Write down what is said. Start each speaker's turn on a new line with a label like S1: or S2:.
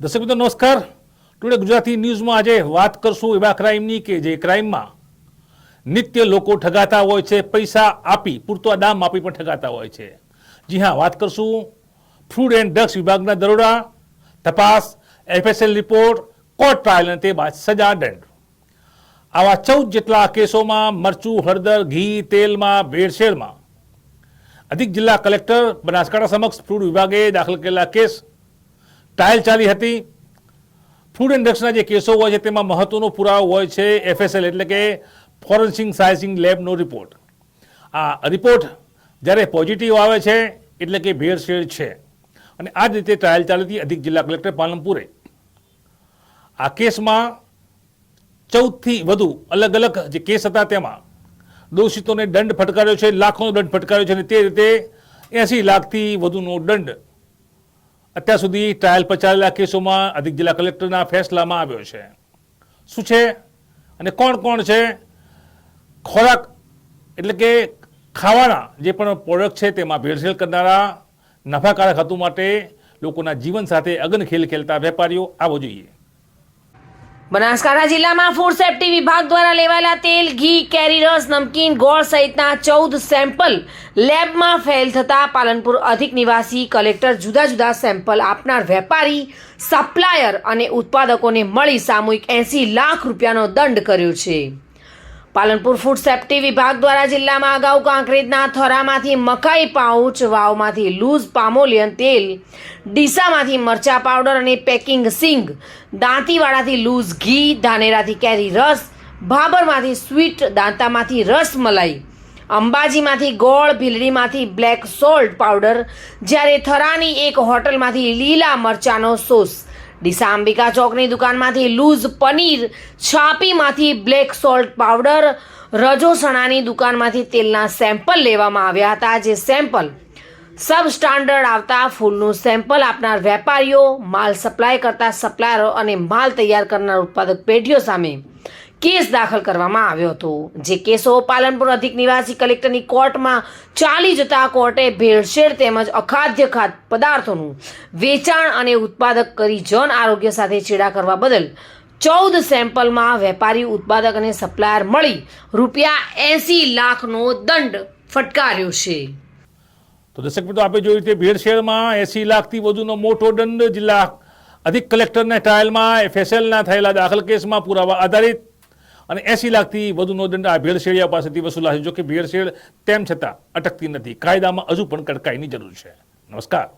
S1: દર્શક મિત્રો નમસ્કાર. ટુડે ગુજરાતી ન્યૂઝમાં આજે વાત કરશું એવા ક્રાઇમની કે જે ક્રાઇમમાં નિત્ય લોકો ઠગાતા હોય છે, પૈસા આપી, પૂરતો દામ આપી પણ ઠગાતા હોય છે. જી હા, વાત કરશું ફૂડ એન્ડ ડ્રગ્સ વિભાગના દરોડા, તપાસ, એફએસએલ રિપોર્ટ, કોર્ટ ટ્રાયલ અને તે બાદ સજા દંડ. આવા ચૌદ જેટલા કેસોમાં મરચું, હળદર, ઘી, તેલમાં, ભેળસેળમાં. અધિક જિલ્લા કલેક્ટર બનાસકાંઠા સમક્ષ ફૂડ વિભાગે દાખલ કરેલા કેસ ટ્રાયલ ચાલી હતી. ફૂડ એન્ડ ડ્રગ્સના જે કેસો હોય છે, તેમાં મહત્વનો પુરાવો હોય છે એફએસએલ એટલે કે ફોરેન્સિક સાયન્સિંગ લેબનો રિપોર્ટ. આ રિપોર્ટ જ્યારે પોઝિટિવ આવે છે, એટલે કે ભેળસેળ છે. અને આ જ રીતે ટ્રાયલ ચાલી હતી અધિક જિલ્લા કલેક્ટર પાલનપુરે. આ કેસમાં ચૌદથી વધુ અલગ અલગ જે કેસ હતા તેમાં દોષિતોને દંડ ફટકાર્યો છે, લાખોનો દંડ ફટકાર્યો છે અને તે રીતે એસી લાખથી વધુનો દંડ અત્યાર સુધી ટ્રાયલ પર ચાલેલા કેસોમાં અધિક જિલ્લા કલેક્ટરના ફેસલામાં આવ્યો છે. શું છે? અને કોણ કોણ છે? ખોરાક એટલે કે ખાવાના જે પણ પ્રોડક્ટ છે તેમાં ભેળસેળ કરનારા, નફાકારક હતું માટે લોકોના જીવન સાથે અગન ખેલ ખેલતા વેપારીઓ આવો જોઈએ.
S2: બનાસકાંઠા જિલ્લામાં ફૂડ સેફ્ટી વિભાગ દ્વારા લેવાયેલા તેલ, ઘી, કેરી, રસ, નમકીન, ગોળ સહિતના ચૌદ સેમ્પલ લેબમાં ફેલ થતા પાલનપુર અધિક નિવાસી કલેક્ટર જુદા જુદા સેમ્પલ આપનાર વેપારી સપ્લાયર અને ઉત્પાદકોને મળી સામૂહિક એંસી લાખ રૂપિયાનો દંડ કર્યો છે. પાલનપુર ફૂડ સેફ્ટી વિભાગ દ્વારા જિલ્લામાં અગાઉ કાંકરેજના થરામાંથી મકાઈ પાઉચ, વાવમાંથી લૂઝ પામોલિયન તેલ, ડીસામાંથી મરચા પાવડર અને પેકિંગ સિંગ, દાંતીવાડાથી લૂઝ ઘી, ધાનેરાથી કેરી રસ, ભાબરમાંથી સ્વીટ, દાંતામાંથી રસ મલાઈ, અંબાજીમાંથી ગોળ, ભીલડીમાંથી બ્લેક સોલ્ટ પાવડર, જ્યારે થરાની એક હોટલમાંથી લીલા મરચાનો સોસ ડીસા અંબિકા ચોકની દુકાનમાંથી લૂઝ પનીર, છાપીમાંથી બ્લેક સોલ્ટ પાવડર રજોસણાની દુકાનમાંથી તેલના સેમ્પલ લેવામાં આવ્યા હતા, જે સેમ્પલ સબ સ્ટાન્ડર્ડ આવતા ફૂલનું સેમ્પલ આપનાર વેપારીઓ, માલ સપ્લાય કરતા સપ્લાયરો અને માલ તૈયાર કરનાર ઉત્પાદક પેઢીઓ સામે કેસ દાખલ કરવામાં આવ્યો હતો. જે કેસો પાલનપુર અધિક નિવાસી કલેક્ટરની કોર્ટમાં ચાલી જતા કોર્ટે ભેળસેળ તેમજ અખાદ્ય ખાદ્ય પદાર્થોનું વેચાણ અને ઉત્પાદક કરી જન આરોગ્ય સાથે છેડા કરવા બદલ ચૌદ સેમ્પલમાં વેપારી, ઉત્પાદક અને સપ્લાયર મળી રૂપિયા એસી લાખનો દંડ ફટકાર્યો છે.
S1: તો દર્શક મિત્રો, આપણે જોયું કે ભેળસેળમાં એસી લાખથી વધુનો મોટો દંડ જિલ્લા અધિક કલેક્ટરના ટ્રાયલમાં એફએસએલના થયેલા દાખલ કેસમાં પુરાવા આધારિત અને એસી લાખથી વધુનો દંડ આ ભેળસેળિયા પાસેથી વસૂલાશે જો કે ભેળસેળ તેમ છતાં અટકતી નથી. કાયદામાં હજુ પણ કડકાઈની જરૂર છે. નમસ્કાર.